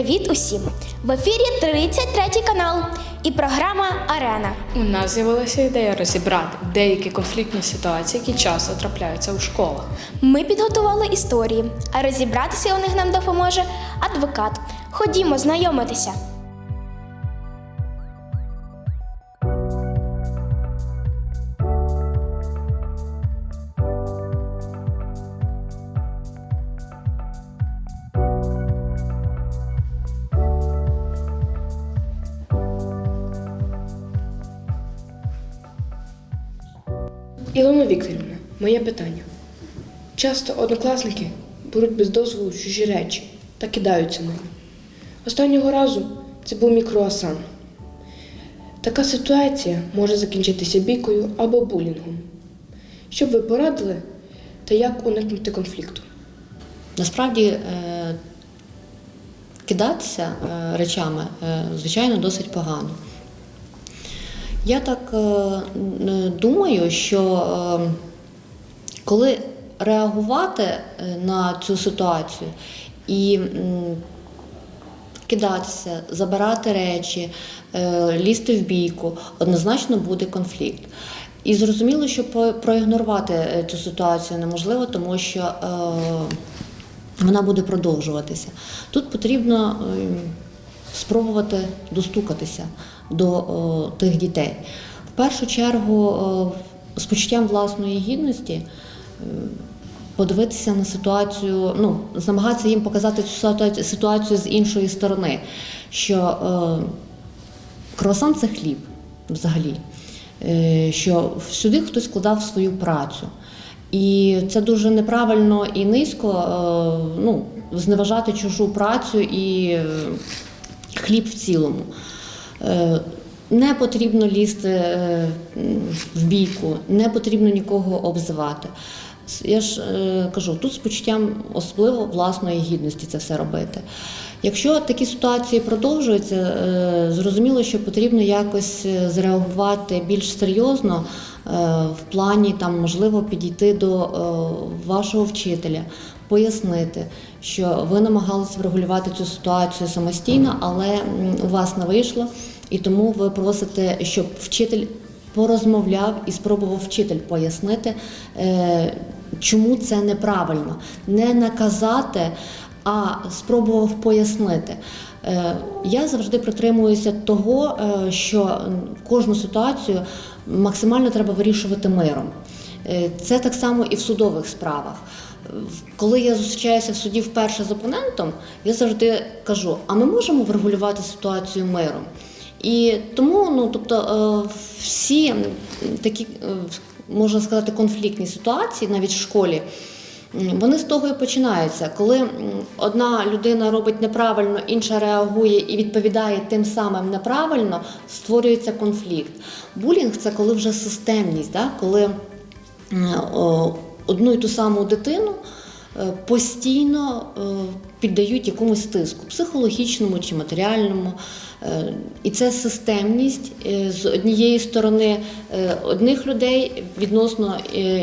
Привіт усім! В ефірі 33 канал і програма Арена. У нас з'явилася ідея розібрати деякі конфліктні ситуації, які часто трапляються у школах. Ми підготували історії, а розібратися у них нам допоможе адвокат. Ходімо знайомитися. Вікторівна, моє питання. Часто однокласники беруть без дозволу чужі речі та кидаються ними. Останнього разу це був мій круасан. Така ситуація може закінчитися бійкою або булінгом. Що б ви порадили та як уникнути конфлікту? Насправді е, кидатися е, речами, е, звичайно, досить погано. Я так е, думаю, що е, коли реагувати е, на цю ситуацію і кидатися, забирати речі, лізти в бійку, однозначно буде конфлікт. І зрозуміло, що проігнорувати цю ситуацію неможливо, тому що вона буде продовжуватися. Тут потрібно е, спробувати достукатися до е, тих дітей. В першу чергу, е, з почуттям власної гідності. е, подивитися на ситуацію, ну, намагатися їм показати цю ситуацію, з іншої сторони, що е, круасан це хліб взагалі, е, що сюди хтось вкладав свою працю. І це дуже неправильно і низько е, ну, зневажати чужу працю і хліб в цілому. Е, Не потрібно лізти е, в бійку, не потрібно нікого обзивати. Я ж е, кажу, тут з почуттям особливо власної гідності це все робити. Якщо такі ситуації продовжуються, зрозуміло, що потрібно якось зреагувати більш серйозно в плані там, можливо, підійти до вашого вчителя, пояснити, що ви намагалися врегулювати цю ситуацію самостійно, але у вас не вийшло, і тому ви просите, щоб вчитель порозмовляв і спробував вчитель пояснити, е, чому це неправильно. Не наказати, а спробував пояснити. Е, Я завжди притримуюся того, е, що кожну ситуацію максимально треба вирішувати миром. Це так само і в судових справах. Коли я зустрічаюся в суді вперше з опонентом, я завжди кажу: а ми можемо врегулювати ситуацію миром? І тому, ну тобто, е, всі такі, е, можна сказати, конфліктні ситуації, навіть в школі, вони з того і починаються. Коли одна людина робить неправильно, інша реагує і відповідає тим самим неправильно, створюється конфлікт. Булінг це коли вже системність, да? коли одну і ту саму дитину е, постійно е, піддають якомусь тиску психологічному чи матеріальному. Е, І це системність з однієї сторони одних людей відносно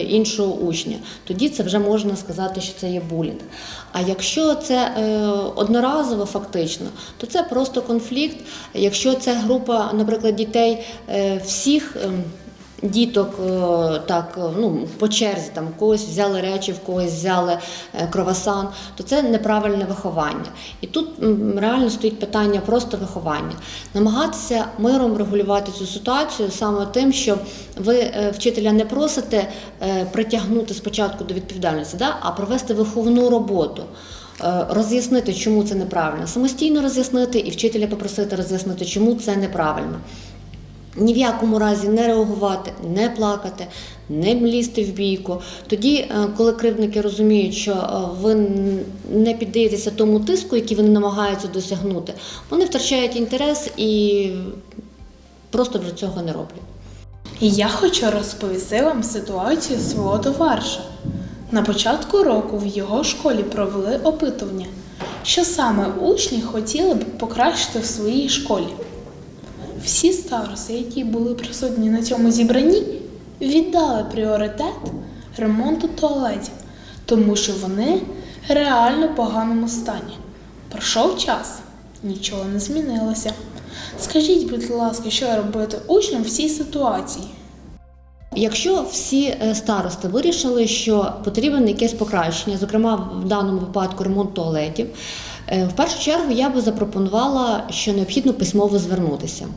іншого учня. Тоді це вже можна сказати, що це є булінг. А якщо це одноразово фактично, то це просто конфлікт. Якщо це група, наприклад, дітей всіх. Діток е, так е, ну по черзі там когось взяли речі, в когось взяли е, кровасан, то це неправильне виховання. І тут реально стоїть питання просто виховання. Намагатися миром регулювати цю ситуацію саме тим, що ви вчителя не просите притягнути спочатку до відповідальності, да, а провести виховну роботу. Роз'яснити, чому це неправильно, самостійно роз'яснити і вчителя попросити роз'яснити, чому це неправильно. Ні в якому разі не реагувати, не плакати, не лізти в бійку. Тоді, е, коли кривдники розуміють, що е, ви не піддаєтеся тому тиску, який вони намагаються досягнути, вони втрачають інтерес і просто вже цього не роблять. Я хочу розповісти вам ситуацію свого товариша. На початку року в його школі провели опитування, що саме учні хотіли б покращити в своїй школі. Всі старости, які були присутні на цьому зібранні, віддали пріоритет ремонту туалетів, тому що вони реально в поганому стані. Пройшов час, Нічого не змінилося. Скажіть, будь ласка, що робити учням в цій ситуації? Якщо всі е, старости вирішили, що потрібен якесь покращення, зокрема в даному випадку ремонт туалетів, в першу чергу я би запропонувала, що необхідно письмово звернутися.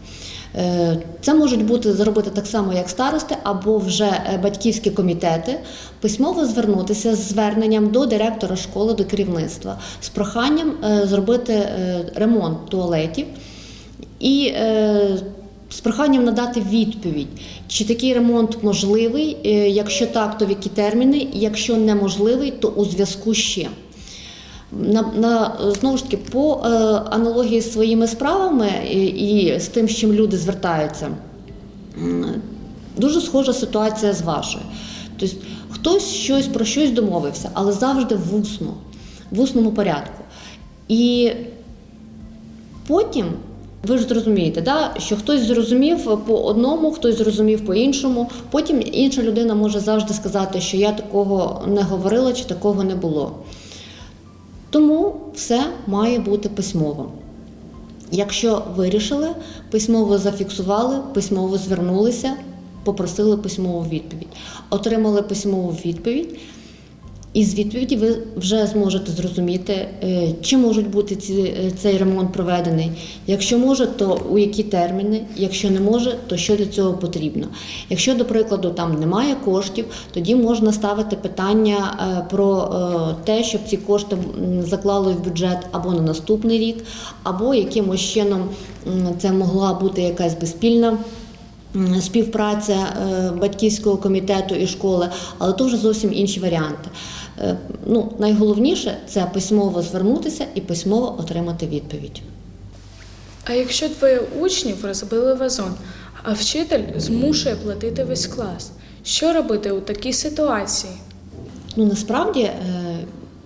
Е, Це можуть бути зробити так само, як старости, або вже е, батьківські комітети, письмово звернутися з зверненням до директора школи, до керівництва з проханням е, зробити е, ремонт туалетів і е, з проханням надати відповідь, чи такий ремонт можливий, е, якщо так, то в які терміни, якщо неможливий, то у зв'язку чим. На, на, знову ж таки, по е, аналогії з своїми справами і, і з тим, з чим люди звертаються, дуже схожа ситуація з вашою. Тобто хтось щось про щось домовився, але завжди вусно, в усному порядку. І Потім ви ж зрозумієте, да, що хтось зрозумів по одному, хтось зрозумів по іншому. Потім інша людина може завжди сказати, що я такого не говорила чи такого не було. Тому все має бути письмово. Якщо вирішили, письмово зафіксували, письмово звернулися, попросили письмову відповідь, отримали письмову відповідь. І з відповіді ви вже зможете зрозуміти, е, чи можуть бути ці, е, цей ремонт проведений. Якщо може, то у які терміни, якщо не може, то що для цього потрібно. Якщо, до прикладу, там немає коштів, тоді можна ставити питання е, про те, щоб ці кошти заклали в бюджет або на наступний рік, або якимось чином це могла бути якась безспільна м, співпраця е, батьківського комітету і школи, але то вже зовсім інші варіанти. Е, Ну, найголовніше це письмово звернутися і письмово отримати відповідь. А якщо двоє учнів розбили вазон, а вчитель змушує платити весь клас, що робити у такій ситуації? Ну насправді, е,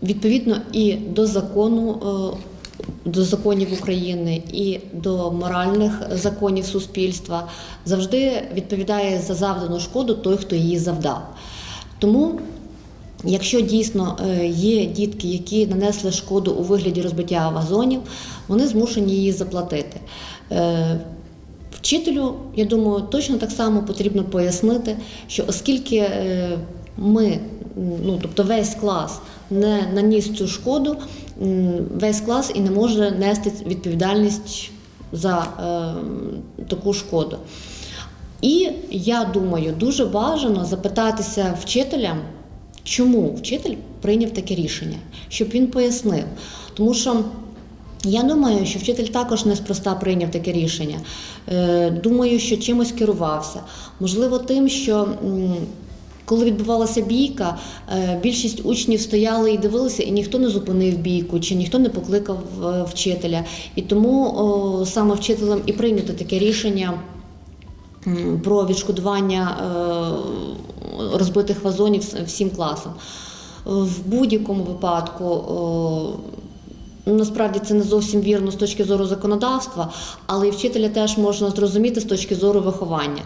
відповідно і до закону, до законів України, і до моральних законів суспільства завжди відповідає за завдану шкоду той, хто її завдав. Тому. Якщо дійсно е, є дітки, які нанесли шкоду у вигляді розбиття вазонів, вони змушені її заплатити. Е, Вчителю, я думаю, точно так само потрібно пояснити, що оскільки е, ми, ну тобто весь клас не наніс цю шкоду, весь клас і не може нести відповідальність за е, таку шкоду. І я думаю, дуже бажано запитатися вчителям, чому вчитель прийняв таке рішення, щоб він пояснив. Тому що я думаю, що вчитель також неспроста прийняв таке рішення. Е, Думаю, що чимось керувався. Можливо, тим, що. Коли відбувалася бійка, е, більшість учнів стояли і дивилися, і ніхто не зупинив бійку, чи ніхто не покликав е, вчителя. І тому о, саме вчителем і прийнято таке рішення про відшкодування е, розбитих вазонів всім класам. В будь-якому випадку. о, Насправді це не зовсім вірно з точки зору законодавства, але і вчителя теж можна зрозуміти з точки зору виховання.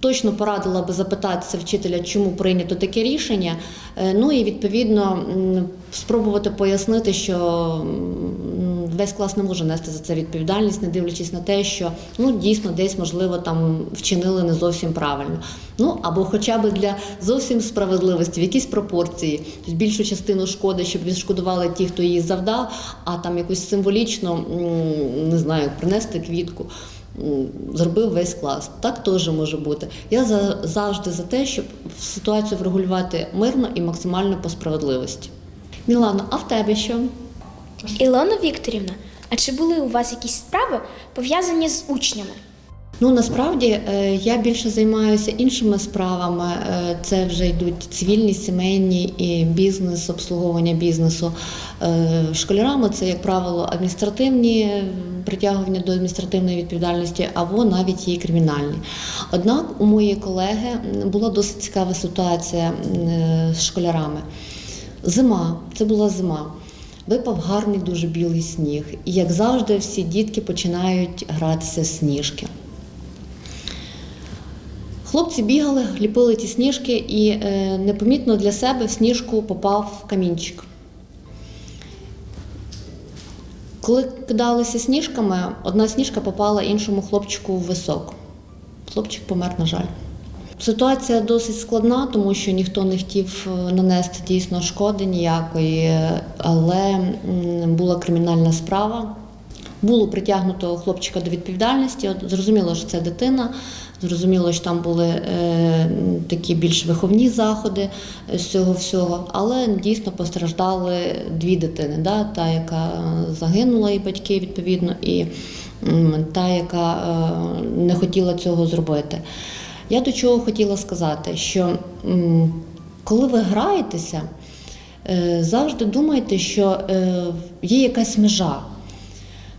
Точно порадила би запитатися вчителя, чому прийнято таке рішення. Е, Ну і відповідно спробувати пояснити, що весь клас не може нести за це відповідальність, не дивлячись на те, що ну дійсно десь можливо там вчинили не зовсім правильно. Ну або хоча б для зовсім справедливості, в якісь пропорції, тобто більшу частину шкоди, щоб відшкодували ті, хто її завдав, а там якось символічно не знаю, принести квітку зробив весь клас. Так теж може бути. Я за, завжди за те, щоб ситуацію врегулювати мирно і максимально по справедливості. Мілано, а в тебе що? Ілона Вікторівна, а чи були у вас якісь справи пов'язані з учнями? Ну насправді е, я більше займаюся іншими справами. Е, Це вже йдуть цивільні, сімейні і бізнес, обслуговування бізнесу. Е, Школярами це, як правило, адміністративні притягування до адміністративної відповідальності або навіть і кримінальні. Однак у моєї колеги була досить цікава ситуація з школярами. Зима, це була зима. Випав гарний дуже білий сніг, і як завжди, всі дітки починають гратися сніжки. Хлопці бігали, ліпили ті сніжки, і е, непомітно для себе в сніжку попав камінчик. Коли кидалися сніжками, одна сніжка попала іншому хлопчику в висок. Хлопчик помер, на жаль. Ситуація досить складна, тому що ніхто не хотів е, нанести дійсно шкоди ніякої, але була кримінальна справа. Було притягнуто хлопчика до відповідальності. Зрозуміло, що це дитина. Зрозуміло, що там були е, такі більш виховні заходи е, з цього всього, але дійсно постраждали дві дитини. Да? Та, яка загинула, і батьки відповідно, і та, яка е, не хотіла цього зробити. Я до чого хотіла сказати, що м, коли ви граєтеся, е, завжди думайте, що е, є якась межа.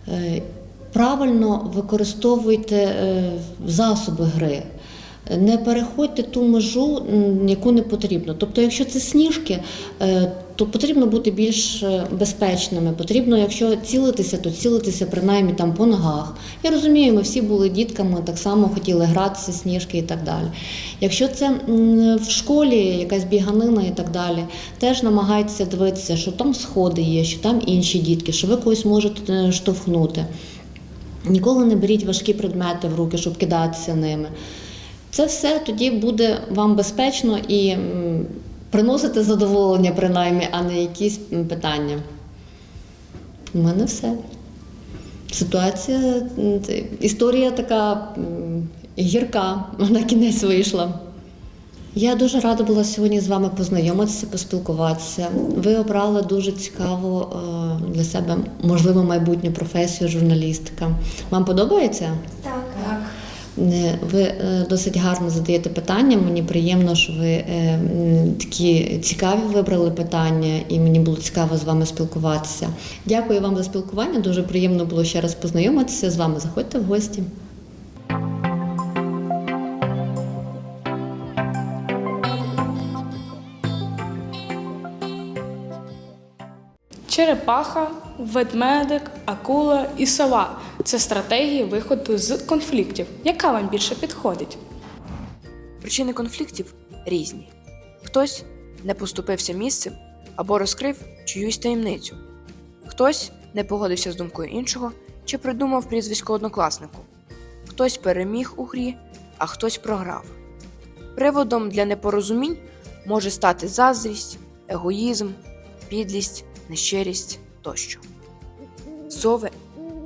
Е, Правильно використовуйте е, засоби гри. Не переходьте ту межу, яку не потрібно. Тобто, якщо це сніжки, е, то потрібно бути більш е, безпечними. Потрібно, якщо цілитися, то цілитися принаймні там по ногах. Я розумію, ми всі були дітками, так само хотіли гратися, сніжки і так далі. Якщо це в школі якась біганина і так далі, теж намагайтеся дивитися, що там сходи є, що там інші дітки, що ви когось можете штовхнути. Ніколи не беріть важкі предмети в руки, щоб кидатися ними. Це все тоді буде вам безпечно і приносити задоволення, принаймні, а не якісь питання. У мене все. Ситуація, історія така гірка, на кінець вийшла. Я дуже рада була сьогодні з вами познайомитися, поспілкуватися. Ви обрали дуже цікаву е, для себе, можливо, майбутню професію журналістика. Вам подобається? Так. Е, Ви е, досить гарно задаєте питання. Мені приємно, що ви такі цікаві вибрали питання, і мені було цікаво з вами спілкуватися. Дякую вам за спілкування. Дуже приємно було ще раз познайомитися з вами. Заходьте в гості. Черепаха, ведмедик, акула і сова це стратегії виходу з конфліктів. Яка вам більше підходить? Причини конфліктів різні. Хтось не поступився місцем або розкрив чиюсь таємницю, хтось не погодився з думкою іншого чи придумав прізвисько однокласнику, хтось переміг у грі, а хтось програв. Приводом для непорозумінь може стати заздрість, егоїзм, підлість, нещирість тощо. Сови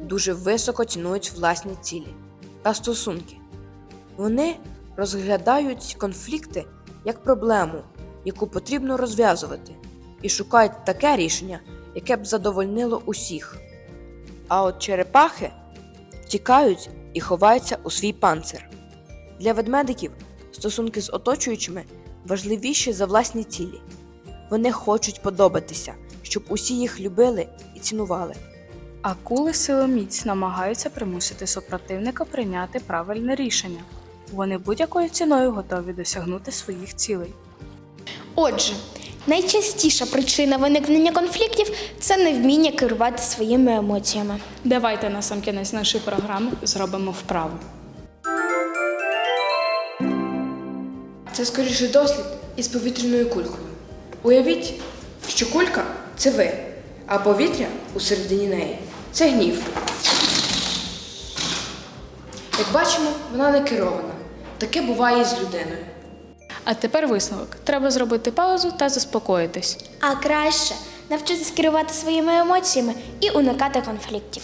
дуже високо цінують власні цілі та стосунки. Вони розглядають конфлікти як проблему, яку потрібно розв'язувати, і шукають таке рішення, яке б задовольнило усіх. А от черепахи тікають і ховаються у свій панцир. Для ведмедиків стосунки з оточуючими важливіші за власні цілі. Вони хочуть подобатися, щоб усі їх любили і цінували. Акули силоміць намагаються примусити супротивника прийняти правильне рішення. Вони будь-якою ціною готові досягнути своїх цілей. Отже, найчастіша причина виникнення конфліктів це невміння керувати своїми емоціями. Давайте на сам кінець нашої програми зробимо вправу. Це скоріше дослід із повітряною кулькою. Уявіть, що кулька це ви, а повітря у середині неї це гнів. Як бачимо, вона не керована. Таке буває і з людиною. А тепер висновок. Треба зробити паузу та заспокоїтись. А краще навчитись керувати своїми емоціями і уникати конфліктів.